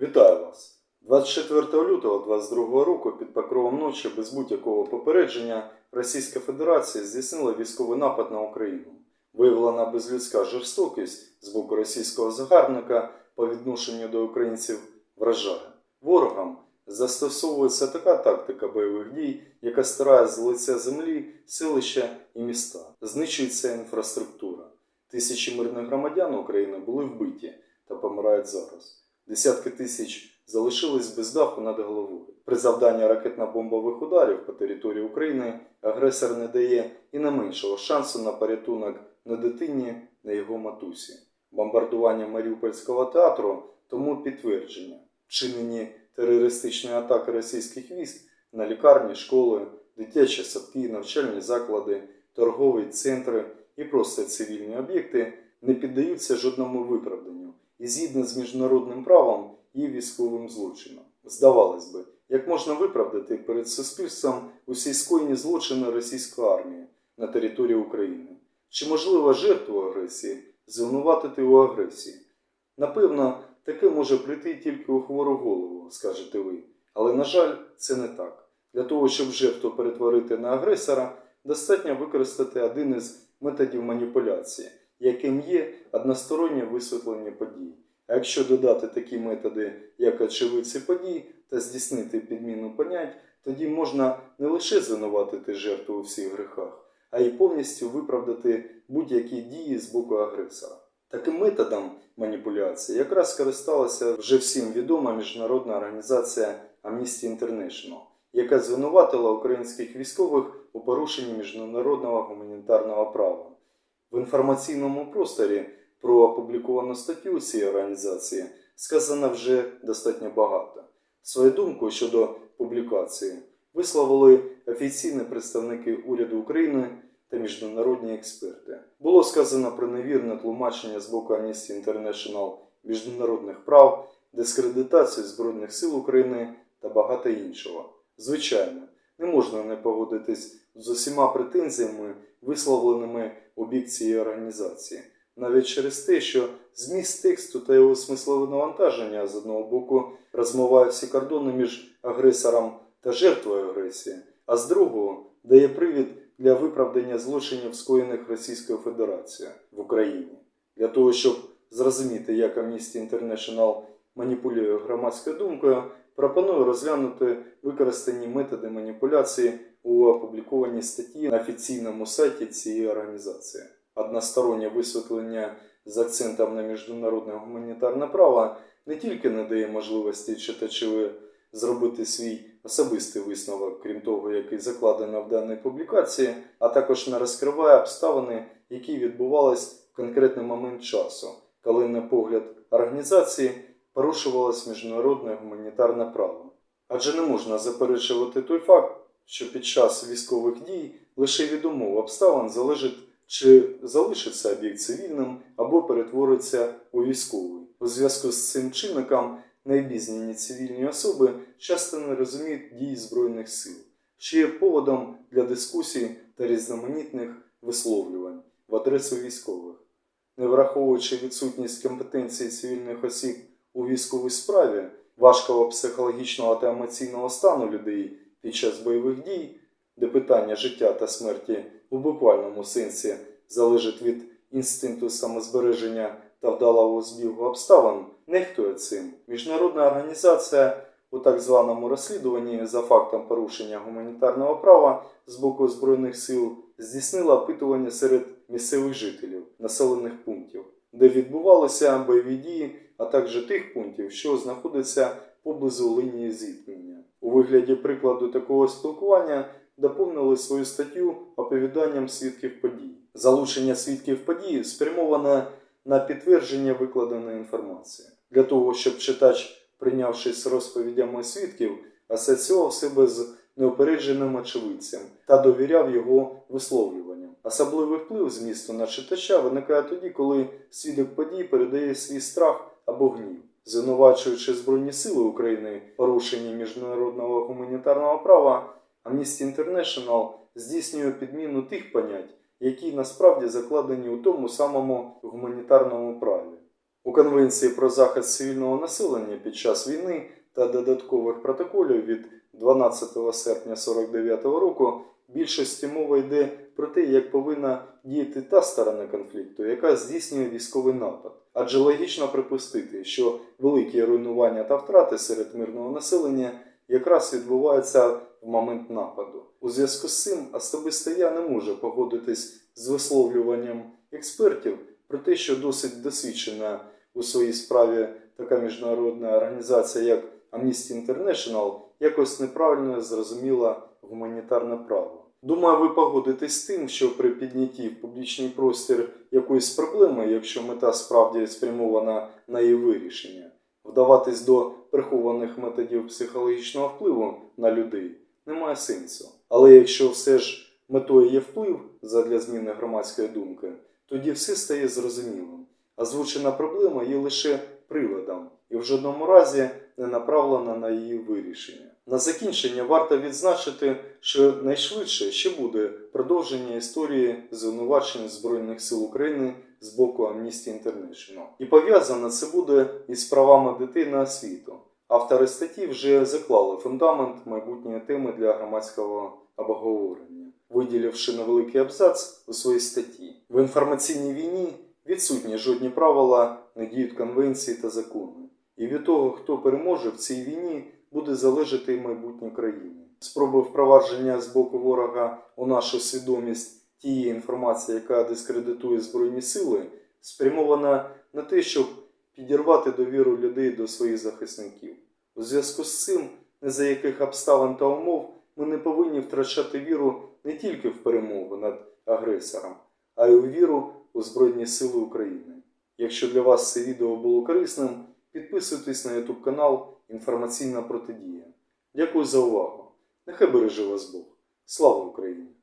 Вітаю вас! 24 лютого 2022 року під покровом ночі без будь-якого попередження Російська Федерація здійснила військовий напад на Україну. Виявлена безлюдська жорстокість з боку російського загарбника по відношенню до українців вражає. Ворогам застосовується така тактика бойових дій, яка стирає з лиця землі селища і міста. Знищується інфраструктура. Тисячі мирних громадян України були вбиті та помирають зараз. Десятки тисяч залишились без даху над головою. При завданні ракетно-бомбових ударів по території України агресор не дає і не меншого шансу на порятунок на дитині, на його матусі. Бомбардування Маріупольського театру тому підтвердження. Вчинені терористичні атаки російських військ на лікарні, школи, дитячі садки, навчальні заклади, торгові центри і просто цивільні об'єкти не піддаються жодному виправданню і згідно з міжнародним правом є військовим злочином. Здавалось би, як можна виправдати перед суспільством усі скоєні злочини російської армії на території України? Чи можливо жертву агресії звинуватити у агресії? Напевно, таке може прийти тільки у хвору голову, скажете ви. Але, на жаль, це не так. Для того, щоб жертву перетворити на агресора, достатньо використати один із методів маніпуляції, яким є одностороннє висвітлення подій. А якщо додати такі методи, як очевидці подій, та здійснити підміну понять, тоді можна не лише звинуватити жертву у всіх грехах, а й повністю виправдати будь-які дії з боку агресора. Таким методом маніпуляції якраз скористалася вже всім відома міжнародна організація Amnesty International, яка звинуватила українських військових у порушенні міжнародного гуманітарного права. В інформаційному просторі про опубліковану статтю цієї організації сказано вже достатньо багато. Свою думку щодо публікації висловили офіційні представники уряду України та міжнародні експерти. Було сказано про невірне тлумачення з боку Amnesty International міжнародних прав, дискредитацію Збройних сил України та багато іншого. Звичайно, не можна не погодитись з усіма претензіями, висловленими у бік цієї організації, навіть через те, що зміст тексту та його смислове навантаження з одного боку розмиває всі кордони між агресором та жертвою агресії, а з другого дає привід для виправдання злочинів, скоєних Російською Федерацією в Україні. Для того, щоб зрозуміти, як Amnesty International маніпулює громадською думкою, пропоную розглянути використані методи маніпуляції у опублікованій статті на офіційному сайті цієї організації. Одностороннє висвітлення з акцентом на міжнародне гуманітарне право не тільки не дає можливості читачеві зробити свій особистий висновок, крім того, який закладено в даній публікації, а також не розкриває обставини, які відбувались в конкретний момент часу, коли, на погляд організації, порушувалось міжнародне гуманітарне право. Адже не можна заперечувати той факт, що під час військових дій лише від умов обставин залежить, чи залишиться об'єкт цивільним або перетвориться у військовий. У зв'язку з цим чинником найбізнані цивільні особи часто не розуміють дії Збройних сил, що є поводом для дискусій та різноманітних висловлювань в адресу військових. Не враховуючи відсутність компетенції цивільних осіб у військовій справі, важкого психологічного та емоційного стану людей під час бойових дій, де питання життя та смерті у буквальному сенсі залежить від інстинкту самозбереження та вдалого збігу обставин, нехтує цим. Міжнародна організація у так званому розслідуванні за фактом порушення гуманітарного права з боку Збройних сил здійснила опитування серед місцевих жителів населених пунктів, де відбувалися бойові дії, а також тих пунктів, що знаходяться поблизу лінії зіткнення. Вигляді прикладу такого спілкування доповнили свою статтю оповіданням свідків подій. Залучення свідків подій спрямоване на підтвердження викладеної інформації для того, щоб читач, прийнявшись розповідями свідків, асоціював себе з неупередженим очевидцем та довіряв його висловлюванням. Особливий вплив змісту на читача виникає тоді, коли свідок подій передає свій страх або гнів. Звинувачуючи Збройні Сили України в порушенні міжнародного гуманітарного права, Amnesty International здійснює підміну тих понять, які насправді закладені у тому самому гуманітарному праві. У Конвенції про захист цивільного населення під час війни та додаткових протоколів від 12 серпня 1949 року більшості мова йде про те, як повинна діяти та сторона конфлікту, яка здійснює військовий напад. Адже логічно припустити, що великі руйнування та втрати серед мирного населення якраз відбуваються в момент нападу. У зв'язку з цим особисто я не можу погодитись з висловлюванням експертів про те, що досить досвідчена у своїй справі така міжнародна організація, як Amnesty International, якось неправильно зрозуміла гуманітарне право. Думаю, ви погодитесь з тим, що при піднятті в публічний простір якоїсь проблеми, якщо мета справді спрямована на її вирішення, вдаватись до прихованих методів психологічного впливу на людей немає сенсу. Але якщо все ж метою є вплив задля зміни громадської думки, тоді все стає зрозумілим. Озвучена проблема є лише приводом і в жодному разі не направлена на її вирішення. На закінчення варто відзначити, що найшвидше ще буде продовження історії звинувачень Збройних сил України з боку Amnesty International. І пов'язано це буде із правами дитини освіту. Автори статті вже заклали фундамент майбутньої теми для громадського обговорення, виділивши невеликий абзац у своїй статті. В інформаційній війні відсутні жодні правила, не діють конвенції та закони. І від того, хто переможе в цій війні, буде залежати і майбутнє країни. Спроби впровадження з боку ворога у нашу свідомість тієї інформації, яка дискредитує Збройні сили, спрямована на те, щоб підірвати довіру людей до своїх захисників. У зв'язку з цим, не за яких обставин та умов, ми не повинні втрачати віру не тільки в перемогу над агресором, а й у віру у Збройні Сили України. Якщо для вас це відео було корисним, підписуйтесь на YouTube канал Інформаційна протидія. Дякую за увагу. Нехай береже вас Бог. Слава Україні!